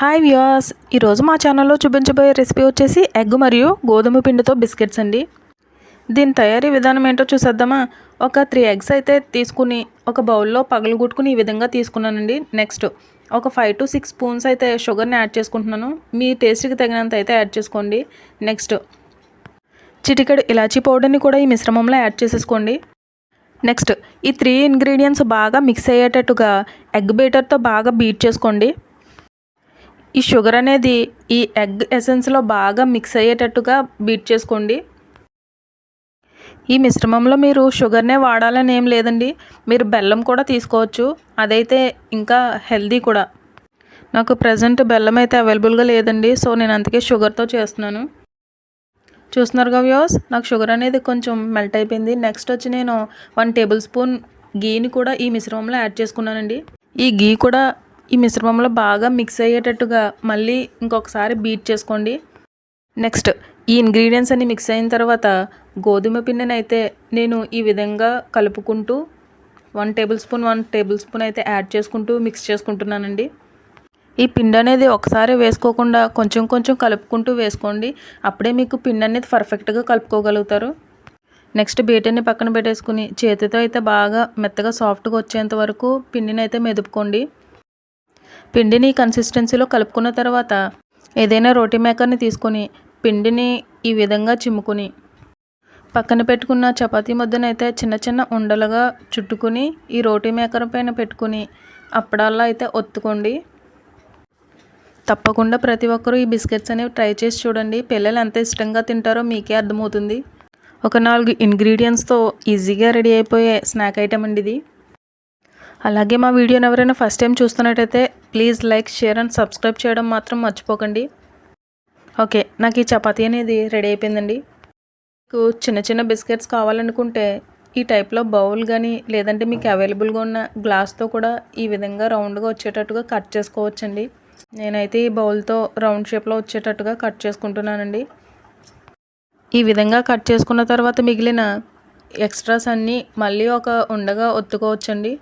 Hi viewers ఈరోజు మా ఛానల్లో చూపించబోయే రెసిపీ వచ్చేసి ఎగ్ మరియు గోధుమ పిండితో బిస్కెట్స్ అండి. దీని తయారీ విధానం ఏంటో చూసేద్దామా? ఒక త్రీ ఎగ్స్ అయితే తీసుకుని ఒక బౌల్లో పగలగొట్టుకుని ఈ విధంగా తీసుకున్నానండి. నెక్స్ట్ ఒక ఫైవ్ టు సిక్స్ స్పూన్స్ అయితే షుగర్ని యాడ్ చేసుకుంటున్నాను. మీ టేస్ట్కి తగినంత అయితే యాడ్ చేసుకోండి. నెక్స్ట్ చిటికెడు ఇలాచీ పౌడర్ని కూడా ఈ మిశ్రమంలో యాడ్ చేసేసుకోండి. నెక్స్ట్ ఈ త్రీ ఇంగ్రీడియంట్స్ బాగా మిక్స్ అయ్యేటట్టుగా ఎగ్ బీటర్తో బాగా బీట్ చేసుకోండి. ఈ షుగర్ అనేది ఈ ఎగ్ ఎసెన్స్లో బాగా మిక్స్ అయ్యేటట్టుగా బీట్ చేసుకోండి. ఈ మిశ్రమంలో మీరు షుగర్నే వాడాలని ఏం లేదండి. మీరు బెల్లం కూడా తీసుకోవచ్చు. అదైతే ఇంకా హెల్దీ కూడా. నాకు ప్రజెంట్ బెల్లం అయితే అవైలబుల్గా లేదండి. సో నేను అందుకే షుగర్తో చేస్తున్నాను. చూస్తున్నారుగా వ్యూస్ నాకు షుగర్ అనేది కొంచెం మెల్ట్ అయిపోయింది. నెక్స్ట్ వచ్చి నేను వన్ టేబుల్ స్పూన్ గీని కూడా ఈ మిశ్రమంలో యాడ్ చేసుకున్నానండి. ఈ గీ కూడా ఈ మిశ్రమంలో బాగా మిక్స్ అయ్యేటట్టుగా మళ్ళీ ఇంకొకసారి బీట్ చేసుకోండి. నెక్స్ట్ ఈ ఇంగ్రీడియంట్స్ అన్ని మిక్స్ అయిన తర్వాత గోధుమ పిండిని అయితే నేను ఈ విధంగా కలుపుకుంటూ one tablespoon one tablespoon అయితే యాడ్ చేసుకుంటూ మిక్స్ చేసుకుంటున్నానండి. ఈ పిండి అనేది ఒకసారి వేసుకోకుండా కొంచెం కొంచెం కలుపుకుంటూ వేసుకోండి. అప్పుడే మీకు పిండి అనేది పర్ఫెక్ట్గా కలుపుకోగలుగుతారు. నెక్స్ట్ బీటర్ని పక్కన పెట్టేసుకుని చేతితో అయితే బాగా మెత్తగా సాఫ్ట్గా వచ్చేంత వరకు పిండిని అయితే మెదుపుకోండి. పిండిని కన్సిస్టెన్సీలో కలుపుకున్న తర్వాత ఏదైనా రోటీ మేకర్ని తీసుకొని పిండిని ఈ విధంగా చిమ్ముకుని పక్కన పెట్టుకున్న చపాతీ ముద్దనైతే చిన్న చిన్న ఉండలుగా చుట్టుకుని ఈ రోటీ మేకర్ పైన పెట్టుకుని అప్పడాల్లో అయితే ఒత్తుకోండి. తప్పకుండా ప్రతి ఒక్కరూ ఈ బిస్కెట్స్ అనేవి ట్రై చేసి చూడండి. పిల్లలు ఎంత ఇష్టంగా తింటారో మీకే అర్థమవుతుంది. ఒక నాలుగు ఇంగ్రీడియంట్స్తో ఈజీగా రెడీ అయిపోయే స్నాక్ ఐటమ్ అండి ఇది. అలాగే మా వీడియోని ఎవరైనా ఫస్ట్ టైం చూస్తున్నట్టయితే please like share and subscribe చేయడం మాత్రం మర్చిపోకండి. ఓకే నాకు ఈ చపాతీ అనేది రెడీ అయిపోయిందండి. మీకు చిన్న చిన్న బిస్కెట్స్ కావాలనుకుంటే ఈ టైప్లో బౌల్ కానీ లేదంటే మీకు అవైలబుల్గా ఉన్న గ్లాస్తో కూడా ఈ విధంగా రౌండ్గా వచ్చేటట్టుగా కట్ చేసుకోవచ్చండి. నేనైతే ఈ బౌల్తో రౌండ్ షేప్లో వచ్చేటట్టుగా కట్ చేసుకుంటున్నానండి. ఈ విధంగా కట్ చేసుకున్న తర్వాత మిగిలిన ఎక్స్ట్రాస్ అన్నీ మళ్ళీ ఒక ఉండగా ఒత్తుకోవచ్చండి.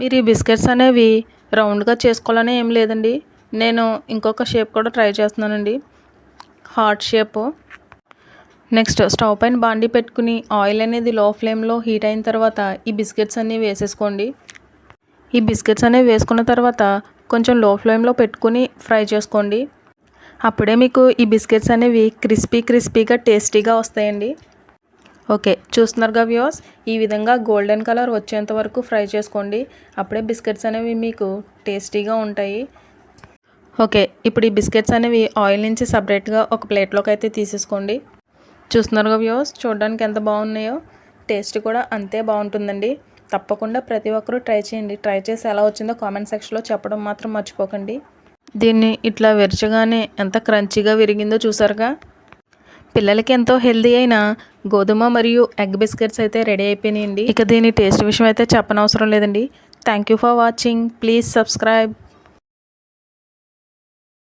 మీరు ఈ బిస్కెట్స్ అనేవి రౌండ్గా చేసుకోవాలని ఏం లేదండి. నేను ఇంకొక షేప్ కూడా ట్రై చేస్తున్నానండి. Heart shape. నెక్స్ట్ స్టవ్ పైన బాండి పెట్టుకుని ఆయిల్ అనేది లో ఫ్లేమ్లో హీట్ అయిన తర్వాత ఈ బిస్కెట్స్ అన్నీ వేసేసుకోండి. ఈ బిస్కెట్స్ అనేవి వేసుకున్న తర్వాత కొంచెం లో ఫ్లేమ్లో పెట్టుకుని ఫ్రై చేసుకోండి. అప్పుడే మీకు ఈ బిస్కెట్స్ అనేవి క్రిస్పీ క్రిస్పీగా టేస్టీగా వస్తాయండి. ఓకే చూస్తున్నారుగా వ్యూస్ ఈ విధంగా గోల్డెన్ కలర్ వచ్చేంత వరకు ఫ్రై చేసుకోండి. అప్పుడే బిస్కెట్స్ అనేవి మీకు టేస్టీగా ఉంటాయి. ఓకే ఇప్పుడు ఈ బిస్కెట్స్ అనేవి ఆయిల్ నుంచి సపరేట్గా ఒక ప్లేట్లోకి అయితే తీసేసుకోండి. చూస్తున్నారుగా వ్యూస్ చూడడానికి ఎంత బాగున్నాయో? టేస్ట్ కూడా అంతే బాగుంటుందండి. తప్పకుండా ప్రతి ఒక్కరూ ట్రై చేయండి. ట్రై చేసి ఎలా వచ్చిందో కామెంట్ సెక్షన్లో చెప్పడం మాత్రం మర్చిపోకండి. దీన్ని ఇట్లా విరచగానే ఎంత క్రంచీగా విరిగిందో చూసారుగా? పిల్లలకి ఎంతో హెల్దీ అయిన గోధుమ మరియు ఎగ్ బిస్కెట్స్ అయితే రెడీ అయిపోయినాయండి. ఇక దీని టేస్ట్ విషయం అయితే చెప్పనవసరం లేదండి. Thank you for watching please subscribe